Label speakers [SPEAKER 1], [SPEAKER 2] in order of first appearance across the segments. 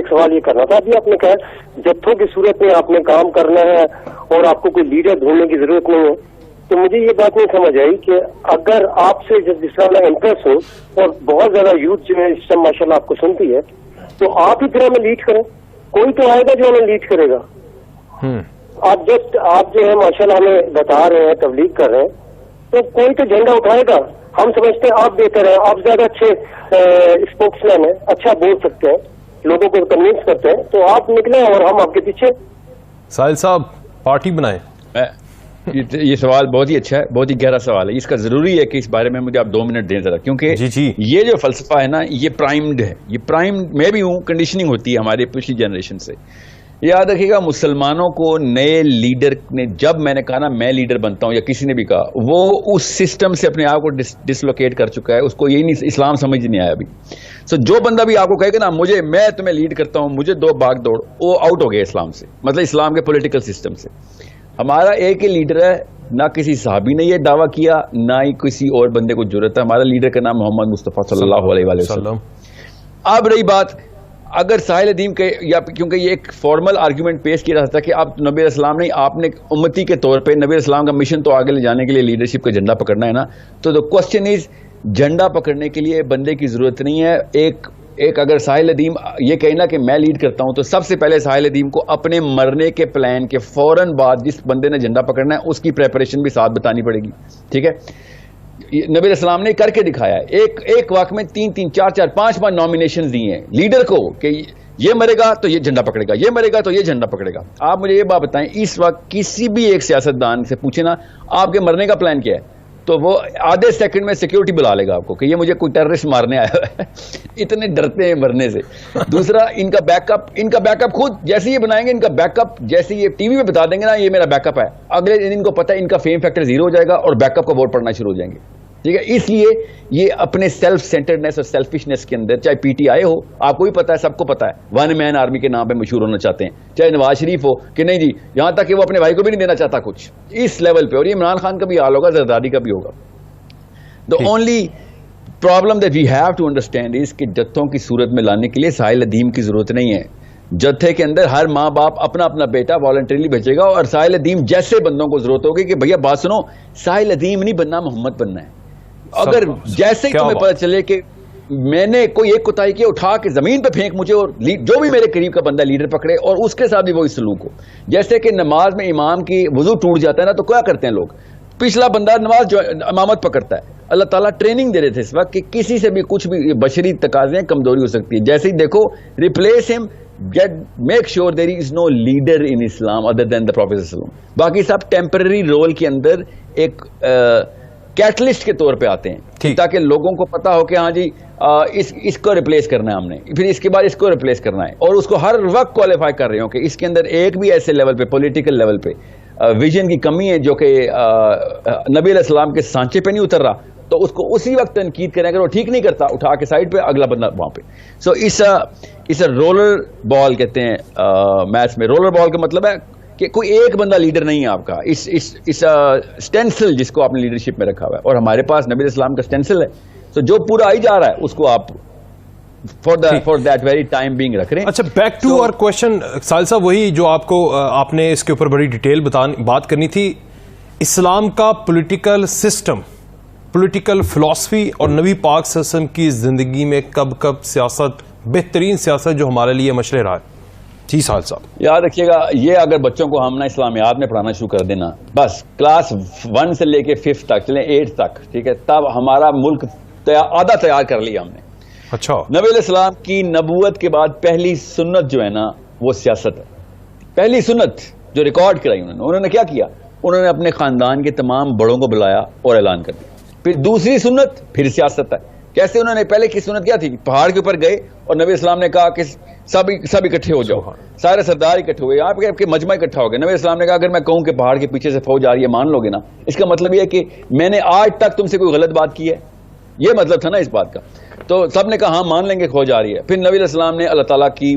[SPEAKER 1] एक सवाल ये करना था। अभी आपने कहा जत्थों की सूरत में आपने काम करना है और आपको कोई लीडर ढूँढने की ज़रूरत नहीं है तो मुझे ये बात नहीं समझ आई कि अगर आपसे जिस तरह मैं इम्प्रेस हूँ और बहुत ज़्यादा यूथ जो है इस टाइम माशाल्लाह आपको सुनती है तो आप ही फिर हमें लीड करें। कोई तो आएगा जो हमें लीड करेगा।
[SPEAKER 2] हम्म।
[SPEAKER 1] आप जस्ट आप जो है माशाल्लाह हमें बता रहे हैं तबलीग कर रहे हैं तो कोई तो झंडा उठाएगा। हम समझते हैं आप बेहतर हैं आप ज़्यादा अच्छे स्पोक्समैन हैं अच्छा बोल सकते हैं। लोगों को कन्विंस करते हैं तो आप निकले और हम आपके पीछे।
[SPEAKER 2] साहिल साहब पार्टी बनाए।
[SPEAKER 3] ये, ये सवाल बहुत ही अच्छा है बहुत ही गहरा सवाल है। इसका ज़रूरी है कि इस बारे में मुझे आप दो मिनट दें जरा क्योंकि
[SPEAKER 2] जी, जी।
[SPEAKER 3] ये जो फलसफा है ना ये प्राइम्ड है। ये प्राइम्ड मैं भी हूँ कंडीशनिंग होती है हमारे पिछली जनरेशन से। याद रखिएगा मुसलमानों को नए लीडर ने जब मैंने कहा ना मैं लीडर बनता हूँ या किसी ने भी कहा वो उस सिस्टम से अपने आप को डिस, डिसलोकेट कर चुका है उसको यही नहीं इस्लाम समझ नहीं आया अभी। सो जो बंदा भी आपको कहेगा ना मुझे मैं तुम्हें लीड करता हूँ मुझे दो भाग दौड़ वो आउट हो गया इस्लाम से मतलब इस्लाम के पोलिटिकल सिस्टम से। हमारा एक ही लीडर है ना किसी साहबी ने यह दावा किया ना ही किसी और बंदे को ज़रूरत है। हमारा लीडर का नाम मोहम्मद मुस्तफ़ा सल्लल्लाहु अलैहि वसल्लम। अब रही बात अगर साहिल अदीम के, या क्योंकि ये एक फॉर्मल आर्ग्यूमेंट पेश किया जाता है कि आप नबी इस्लाम नहीं, आपने उम्मती के तौर पे नबी इस्लाम का मिशन तो आगे ले जाने के लिए लीडरशिप का झंडा पकड़ना है ना? तो द क्वेश्चन इज़ झंडा पकड़ने के लिए बंदे की ज़रूरत नहीं है। एक एक अगर साहिल अदीम ये कहना कि मैं लीड करता हूँ तो सबसे पहले साहिल अदीम को अपने मरने के प्लान के फ़ौरन बाद जिस बंदे ने झंडा पकड़ना है, उसकी प्रेपरेशन भी साथ बतानी पड़ेगी। ठीक है? नबी इस्लाम ने करके दिखाया है। एक एक वक्त में तीन तीन, चार चार, पाँच पाँच नॉमिनेशन दिए हैं। लीडर को कि ये मरेगा तो ये झंडा पकड़ेगा, ये मरेगा तो ये झंडा पकड़ेगा। आप मुझे ये बात बताएँ, इस वक्त किसी भी एक सियासतदान से पूछे ना, आपके मरने का प्लान क्या है? तो वो आधे सेकंड में सिक्योरिटी बुला लेगा आपको कि ये मुझे कोई टेररिस्ट मारने आया है। इतने डरते हैं मरने से। दूसरा इनका बैकअप इनका बैकअप खुद जैसे ये बनाएँगे इनका बैकअप जैसे ये टीवी में बता देंगे ना ये मेरा बैकअप है। अगले दिन इनको पता है इनका फेम फैक्टर ज़ीरो हो जाएगा और बैकअप का वोट पड़ना शुरू हो जाएँगे। ठीक है? इसलिए ये अपने सेल्फ सेंटर्डनेस और सेल्फिशनेस के अंदर चाहे पीटीआई हो आपको भी पता है सबको पता है। वन मैन आर्मी के नाम पे मशहूर होना चाहते हैं। चाहे नवाज़ शरीफ हो कि नहीं जी यहाँ तक कि वो अपने भाई को भी नहीं देना चाहता कुछ। इस लेवल पे और ये इमरान खान का भी हाल होगा जरदारी का भी होगा। The only problem that we have to understand is कि जत्थों की सूरत में लाने के लिए साहिल अदीम की ज़रूरत नहीं है। जत्थे के अंदर हर माँ बाप अपना अपना बेटा वॉलंटरीली भेजेगा और साहिल अदीम जैसे बंदों को ज़रूरत होगी कि भैया बात सुनो साहिल अदीम नहीं बनना मोहम्मद बनना है। अगर जैसे ही तुम्हें पता चले कि मैंने कोई एक कुताई की उठा के ज़मीन पे फेंक मुझे और जो भी मेरे करीब का बंदा लीडर पकड़े और उसके साथ भी वही सलूक हो। जैसे कि नमाज़ में इमाम की वज़ू टूट जाता है ना तो क्या करते हैं लोग? पिछला बंदा नमाज़ इमामत पकड़ता है। अल्लाह ताला ट्रेनिंग दे रहे थे इस वक्त कि किसी से भी कुछ भी बशरी तकाजे कमज़ोरी हो सकती है। जैसे ही देखो replace him get make sure there is no leader in Islam other than the professor बाकी सब टेम्पररी रोल के अंदर एक कैटलिस्ट के तौर पे आते हैं। ताकि लोगों को पता हो कि हाँ जी आ, इस इसको रिप्लेस करना है हमने। फिर इसके बाद इसको रिप्लेस करना है। और उसको हर वक्त क्वालिफाई कर रहे हो कि इसके अंदर एक भी ऐसे लेवल पे पॉलिटिकल लेवल पे विजन की कमी है जो कि नबी अलैहिस्सलाम के सांचे पे नहीं उतर रहा तो उसको उसी वक्त तनकीद करें। अगर वो ठीक नहीं करता उठा के साइड पे अगला बंदा वहाँ पे। सो इस इस रोलर बॉल कहते हैं मैच में। रोलर बॉल का मतलब है कि कोई एक बंदा लीडर नहीं है आपका। इस इस इस स्टेंसिल जिसको आपने लीडरशिप में रखा हुआ है। और हमारे पास नबी इस्लाम का स्टेंसिल है। तो जो पूरा आई जा रहा है उसको आप for the for that very time being रख रहे हैं।
[SPEAKER 2] अच्छा बैक टू और क्वेश्चन साहिल साहब वही जो आपको आपने इसके ऊपर बड़ी डिटेल बता बात करनी थी। इस्लाम का पॉलिटिकल सिस्टम पॉलिटिकल फिलॉसफी और नबी पाक सिस्टम की ज़िंदगी में कब कब सियासत बेहतरीन सियासत जो हमारे लिए मशरे रहा है। जी साहिल साहब
[SPEAKER 3] याद रखिएगा ये अगर बच्चों को हम ना इस्लामियात में पढ़ाना शुरू कर देना बस क्लास वन से लेके फिफ्थ तक चले एट तक ठीक है तब हमारा मुल्क तैयार आधा तैयार कर लिया हमने।
[SPEAKER 2] अच्छा।
[SPEAKER 3] नबी इस्लाम की नबूवत के बाद पहली सुन्नत जो है ना वो सियासत है। पहली सुन्नत जो रिकॉर्ड कराई उन्होंने उन्होंने क्या किया? उन्होंने अपने खानदान के तमाम बड़ों को बुलाया और ऐलान कर दिया। फिर दूसरी सुन्नत फिर सियासत है। कैसे उन्होंने पहले की सुन्नत क्या थी? पहाड़ के ऊपर गए और नबी इस्लाम ने कहा कि सब सब इकट्ठे हो जाओ। सारे सरदार इकट्ठे हुए। आपके आपके मजमा इकट्ठा हो गया नबी इस्लाम ने कहा अगर मैं कहूँ कि पहाड़ के पीछे से फौज आ रही है मान लोगे ना? इसका मतलब यह है कि मैंने आज तक तुमसे कोई गलत बात की है। ये मतलब था ना इस बात का। तो सबने कहा हाँ मान लेंगे खोज आ रही है। फिर नबी इस्लाम ने अल्लाह ताला की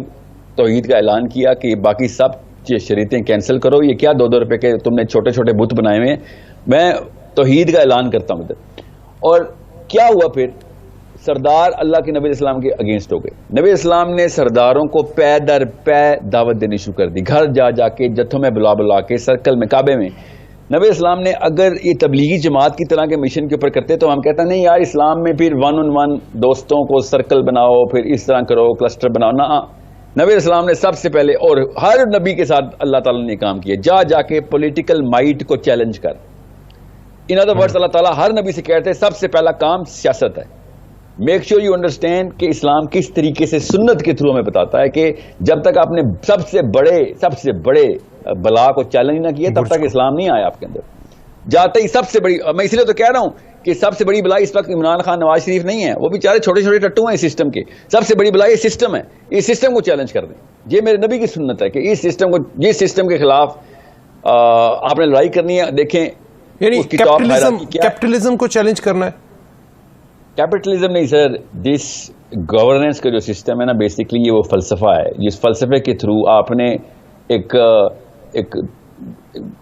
[SPEAKER 3] तोहीद का ऐलान किया कि बाकी सब शरीतें कैंसिल करो। ये क्या दो दो रुपए के तुमने छोटे छोटे बुत बनाए हुए हैं? मैं तोहीद का ऐलान करता हूँ इधर। और क्या हुआ फिर? सरदार अल्लाह के नबी इस्लाम के अगेंस्ट हो गए। नबी इस्लाम ने सरदारों को पै दर पै दावत देनी शुरू कर दी। घर जा जाके, जत्थों में बुला बुला के सर्कल में, काबे में। नबी इस्लाम ने अगर ये तबलीगी जमात की तरह के मिशन के ऊपर करते तो हम कहते नहीं यार, इस्लाम में फिर वन ऑन वन दोस्तों को सर्कल बनाओ, फिर इस तरह करो क्लस्टर बनाओ। ना। नबी इस्लाम ने सबसे पहले और हर नबी के साथ अल्लाह ताला ने काम किया। जा जाके पॉलिटिकल माइट को चैलेंज कर। इन अदर वर्ड्स अल्लाह ताला हर नबी से कहते हैं, सबसे पहला काम सियासत है। मेक श्योर यू अंडरस्टैंड कि इस्लाम किस तरीके से सुन्नत के थ्रू हमें बताता है कि जब तक आपने सबसे बड़े सबसे बड़े बला को चैलेंज ना किया तब तक इस्लाम नहीं आया आपके अंदर। जाते ही सबसे बड़ी मैं इसलिए तो कह रहा हूँ कि सबसे बड़ी बला इस वक्त इमरान खान नवाज़ शरीफ नहीं है। वो बेचारे छोटे छोटे टट्टू हैं इस सिस्टम के। सबसे बड़ी बला ये सिस्टम है। इस सिस्टम को चैलेंज कर दें। ये मेरे नबी की सुन्नत है कि इस सिस्टम को जिस सिस्टम के खिलाफ आपने लड़ाई करनी है देखें?
[SPEAKER 2] कैपिटलिज्म को चैलेंज करना है।
[SPEAKER 3] कैपिटलिज्म नहीं सर दिस गवर्नेंस का जो सिस्टम है ना बेसिकली ये वो फलसफा है. जिस फलसफे के थ्रू आपने एक एक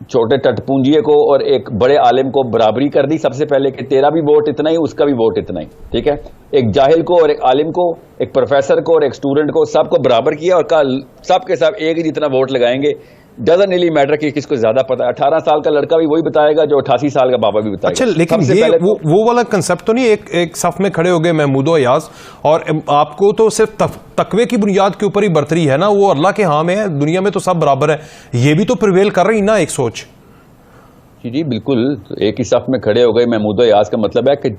[SPEAKER 3] छोटे टटपूंजिए को और एक बड़े आलिम को बराबरी कर दी सबसे पहले कि तेरा भी वोट इतना ही, उसका भी वोट इतना ही. ठीक है? एक जाहिल को और एक आलिम को, एक प्रोफेसर को और एक स्टूडेंट को सबको बराबर किया और कल सबके सब एक ही जितना वोट लगाएँगे. डजन रियली मैटर कि किसको ज़्यादा पता है। अठारह साल का लड़का भी वही बताएगा जो अठासी साल का बाबा भी बताएगा।
[SPEAKER 2] अच्छा लेकिन ये वो,
[SPEAKER 3] तो-
[SPEAKER 2] वो वाला कंसेप्ट तो नहीं एक एक सफ में खड़े हो गए महमूद अयाज और आपको तो सिर्फ़ तफ, तकवे की बुनियाद के ऊपर ही बरतरी है ना वो अल्लाह के हाँ में है दुनिया में तो सब बराबर है। ये भी तो प्रिवेल कर रही ना एक सोच?
[SPEAKER 3] जी जी बिल्कुल। एक ही सफ में खड़े हो गए महमूद याज का मतलब है कि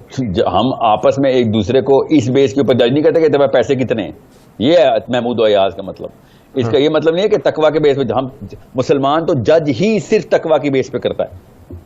[SPEAKER 3] हम आपस में एक दूसरे को इस बेस के ऊपर जज नहीं करते कि तुम्हारे पैसे कितने हैं। ये है महमूद याज का मतलब। इसका ये मतलब नहीं है कि तकवा के बेस पे हम मुसलमान तो जज ही सिर्फ़ तकवा की बेस पे करता है।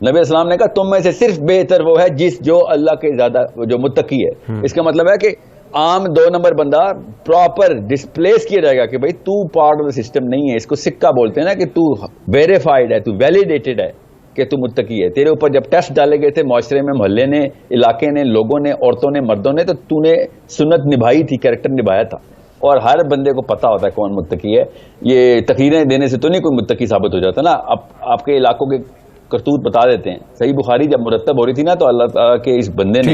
[SPEAKER 3] नबी इस्लाम ने कहा तुम में से सिर्फ़ बेहतर वो है जिस जो अल्लाह के ज़्यादा जो मुत्तकी है। इसका मतलब है कि आम दो नंबर बंदा प्रॉपर डिस्प्लेस किया जाएगा कि भाई तू पार्ट ऑफ़ द सिस्टम नहीं है। इसको सिक्का बोलते हैं ना कि तू वेरीफाइड है तू वैलिडेटेड है। कि तू मुत्तकी है। तेरे ऊपर जब टेस्ट डाले गए थे माशरे में मोहल्ले ने इलाके ने लोगों ने औरतों ने मर्दों ने तो तूने सुन्नत निभाई थी कैरेक्टर निभाया था। और हर बंदे को पता होता है कौन मुत्तकी है। ये तकरीरें देने से तो नहीं कोई मुत्तकी साबित हो जाता ना। आप आपके इलाकों के करतूत बता देते हैं। सही बुखारी जब मुरतब हो रही थी ना तो अल्लाह ताला के इस बंदे ने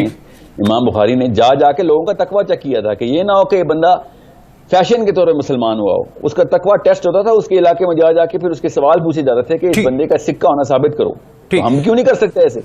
[SPEAKER 3] इमाम बुखारी ने जा जाके लोगों का तकवा चेक किया था कि ये ना हो कि ये बंदा फ़ैशन के तौर पर मुसलमान हुआ हो। उसका तकवा टेस्ट होता था उसके इलाके में जा जाके फिर उसके सवाल पूछे जाते थे कि इस बंदे का सिक्का होना साबित करो। तो हम क्यों नहीं कर सकते ऐसे?